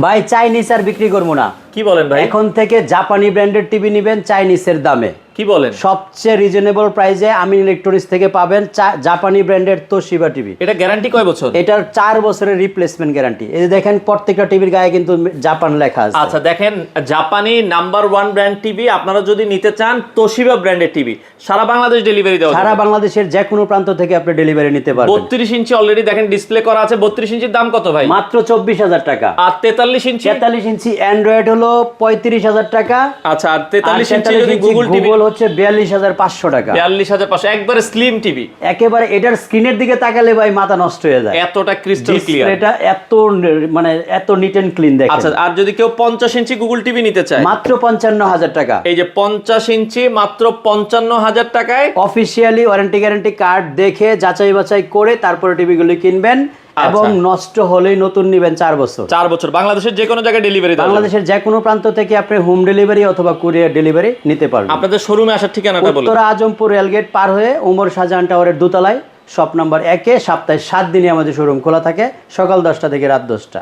ভাই চাইনিজ আর বিক্রি করব না। কি বলেন ভাই? এখন থেকে জাপানি ব্র্যান্ডের টিভি নিবেন চাইনিজের দামে। কি বলেন? সবচেয়ে রিজনেবল প্রাইসে আমি ইলেকট্রনিক্স থেকে পাবেন জাপানি ব্র্যান্ডের তোশিবা টিভি এটা গ্যারান্টি কয় বছর? এটার চার বছরের রিপ্লেসমেন্ট গ্যারান্টি এই দেখেন প্রত্যেকটা টিভির গায়ে কিন্তু জাপান লেখা আছে। আচ্ছা দেখেন জাপানি নাম্বার ওয়ান ব্র্যান্ড টিভি আপনারা যদি নিতে চান তোশিবা ব্র্যান্ডের টিভি সারা বাংলাদেশ ডেলিভারি দেওয়া সারা বাংলাদেশের যে কোনো প্রান্ত থেকে আপনি ডেলিভারি নিতে পারবেন। বত্রিশ ইঞ্চি অলরেডি দেখেন ডিসপ্লে করা আছে। বত্রিশ ইঞ্চির দাম কত ভাই? মাত্র চব্বিশ হাজার টাকা। আর তেতাল্লিশ ইঞ্চি? তেতাল্লিশ ইঞ্চি অ্যান্ড্রয়েড হলো পঁয়ত্রিশ হাজার টাকা। আচ্ছা আর তেতাল্লিশ ইঞ্চি যদি ইঞ্চি গুগল টিভি হচ্ছে বিয়াল্লিশ হাজার পাঁচশো টাকা। বিয়াল্লিশ হাজার পাঁচশো একবারে স্লিম টিভি একেবারে এটার স্ক্রিনের দিকে তাকালে ভাই মাথা নষ্ট হয়ে যায়। এতটা ক্রিস্টাল ক্লিয়ার ডিসপ্লেটা এত মানে এত নিট এন্ড ক্লিন দেখেন। আচ্ছা আর যদি কেউ পঞ্চাশ ইঞ্চি গুগল টিভি নিতে চায়? মাত্র পঞ্চান্ন হাজার টাকা। এই যে পঞ্চাশ ইঞ্চি মাত্র পঞ্চান্ন হাজার টাকায় অফিসিয়ালি ওয়ারেন্টি গ্যারান্টি কার্ড দেখে যাচাই বাছাই করে তারপরে টিভিগুলি কিনবেন। এবং নষ্ট হলেই নতুন নেবেন চার বছর। চার বছর। বাংলাদেশের যে কোনো জায়গায় ডেলিভারি বাংলাদেশের যে কোনো প্রান্ত থেকে আপনি হোম ডেলিভারি অথবা কুরিয়ার ডেলিভারি নিতে পারবেন। আপনাদের শোরুমে আসার ঠিকানাটা বলুন। উত্তরা আজমপুর রেলগেট পার হয়ে উমর শাহজাহান টাওয়ারের দোতলায় শপ নাম্বার একে সপ্তাহে সাত দিনে আমাদের শোরুম খোলা থাকে সকাল দশটা থেকে রাত দশটা।